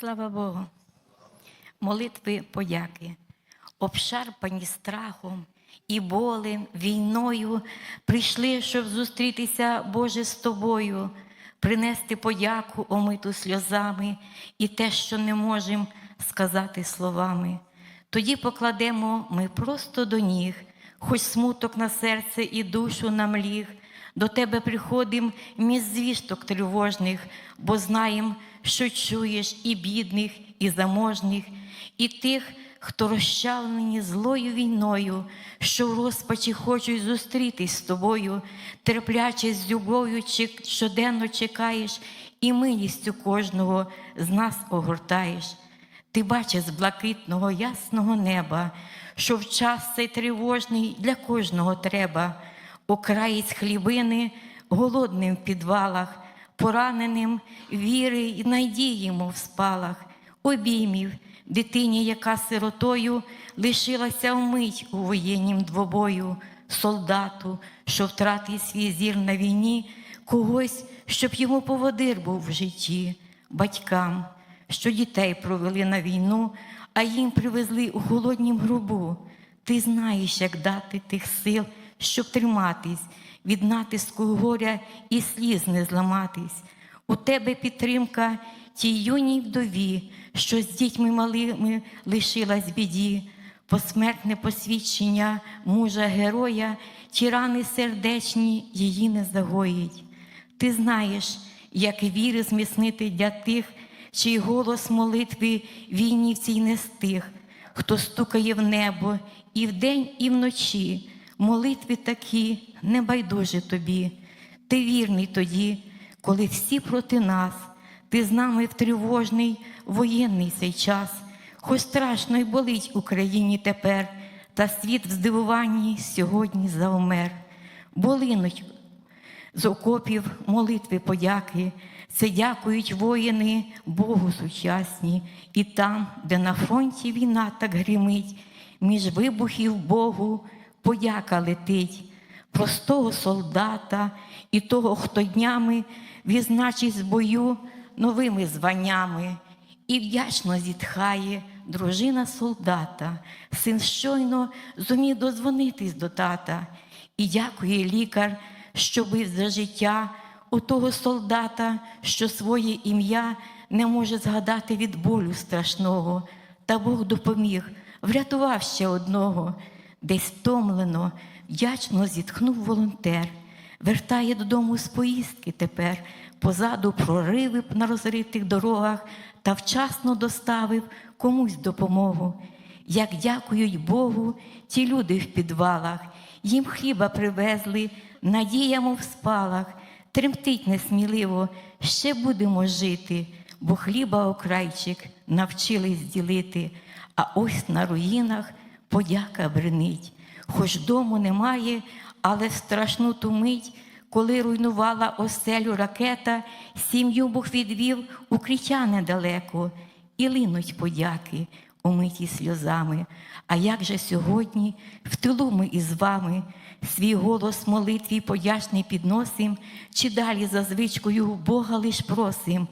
Слава Богу. Молитви подяки, обшарпані страхом і болем, війною, прийшли, щоб зустрітися, Боже, з тобою, принести подяку, омиту сльозами і те, що не можемо сказати словами. Тоді покладемо ми просто до ніг, хоч смуток на серце і душу нам ліг. До тебе приходим між звісток тривожних, бо знаєм, що чуєш і бідних, і заможних, і тих, хто розчавлені злою війною, що в розпачі хочуть зустрітись з тобою, терпляче з любов'ю щоденно чекаєш, і милістю кожного з нас огортаєш. Ти бачиш з блакитного ясного неба, що в час цей тривожний для кожного треба, окраєць хлібини голодним в підвалах, пораненим віри й надії, мов в спалах, обіймів. Дитині, яка сиротою лишилася вмить у воєннім двобою, солдату, що втратив свій зір на війні, когось, щоб йому поводир був в житті, батькам що дітей провели на війну, а їм привезли у холоднім гробу. Ти знаєш, як дати тих сил, щоб триматись, від натиску горя і сліз не зламатись. У тебе підтримка тій юній вдові, що з дітьми малими лишилась біді, посмертне посвідчення мужа героя, ті рани сердечні її не загоїть. Ти знаєш, як віри зміцнити для тих, чий голос молитви війні в цій не стих, хто стукає в небо і вдень, і вночі. Молитви такі небайдужі тобі. Ти вірний тоді, коли всі проти нас, ти з нами в тривожний воєнний цей час, хоч страшно й болить Україні тепер, та світ в здивуванні сьогодні заумер. Болинуть з окопів молитви подяки. Це дякують воїни Богу сучасні, і там, де на фронті війна так гримить, між вибухів Богу подяка летить. Простого солдата і того, хто днями відзначить з бою новими званнями, і вдячно зітхає дружина солдата, син щойно зумів дозвонитись до тата, і дякує лікар, що бив за життя у того солдата, що своє ім'я не може згадати від болю страшного, та Бог допоміг, врятував ще одного, десь втомлено, вдячно зітхнув волонтер, вертає додому з поїздки тепер, позаду прориви на розритих дорогах та вчасно доставив комусь допомогу. Як дякують Богу ті люди в підвалах, їм хліба привезли, надія в спалах, тремтить несміливо, ще будемо жити, бо хліба окрайчик навчились ділити, а ось на руїнах подяка бренить. Хоч дому немає, але страшну ту мить, коли руйнувала оселю ракета, сім'ю Бог відвів укриття недалеко, і линуть подяки, умиті сльозами. А як же сьогодні в тилу ми із вами свій голос молитві подячний підносим, чи далі за звичкою Бога лиш просим.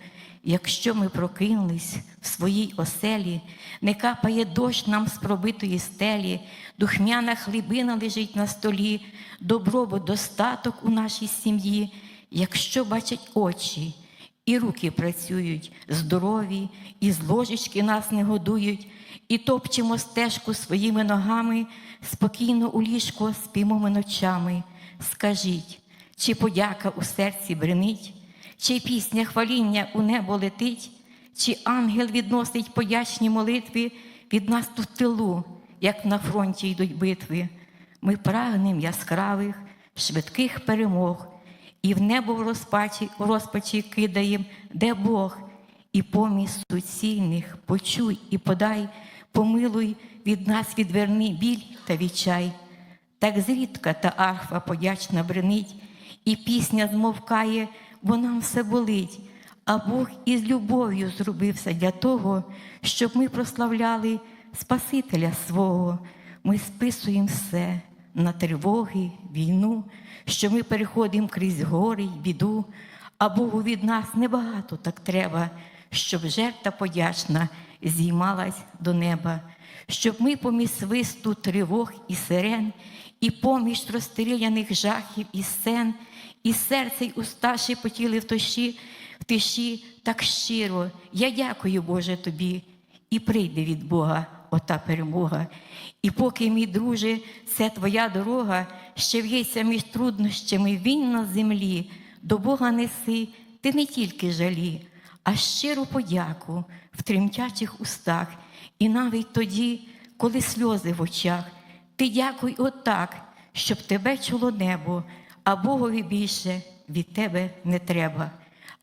Якщо ми прокинулись в своїй оселі, не капає дощ нам з пробитої стелі, духмяна хлібина лежить на столі, добробут, достаток у нашій сім'ї, якщо бачать очі, і руки працюють здорові, і з ложечки нас не годують, і топчемо стежку своїми ногами, спокійно у ліжко спимо ми ночами. Скажіть, чи подяка у серці бренить, чи пісня хваління у небо летить, чи ангел відносить подячні молитви від нас тут тилу, як на фронті йдуть битви. Ми прагнем яскравих, швидких перемог, і в небо в розпачі, в розпачі кидаєм, де Бог, і помість суцільних почуй і подай, помилуй від нас відверни біль та відчай. Так зрідка та арфа подячна бренить, і пісня змовкає, бо нам все болить. А Бог із любов'ю зробився для того, щоб ми прославляли Спасителя свого. Ми списуємо все на тривоги, війну, що ми переходимо крізь гори й біду, а Богу від нас небагато так треба, щоб жертва подячна зіймалась до неба, щоб ми поміж свисту тривог і сирен, і поміж розстріляних жахів і сцен, і серце й уста шепотіли в тиші, в тиші так щиро. Я дякую, Боже, тобі, і прийде від Бога ота перемога. І поки, мій друже, це твоя дорога, ще в'ється між труднощами він на землі, до Бога неси ти не тільки жалі, а щиру подяку в тремтячих устах, і навіть тоді, коли сльози в очах, ти дякуй отак, щоб тебе чуло небо, а Богові більше від тебе не треба.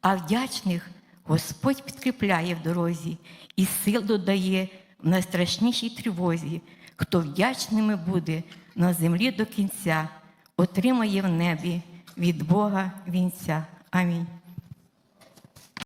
А вдячних Господь підкріпляє в дорозі і сил додає в найстрашнішій тривозі. Хто вдячними буде на землі до кінця, отримає в небі від Бога вінця. Амінь.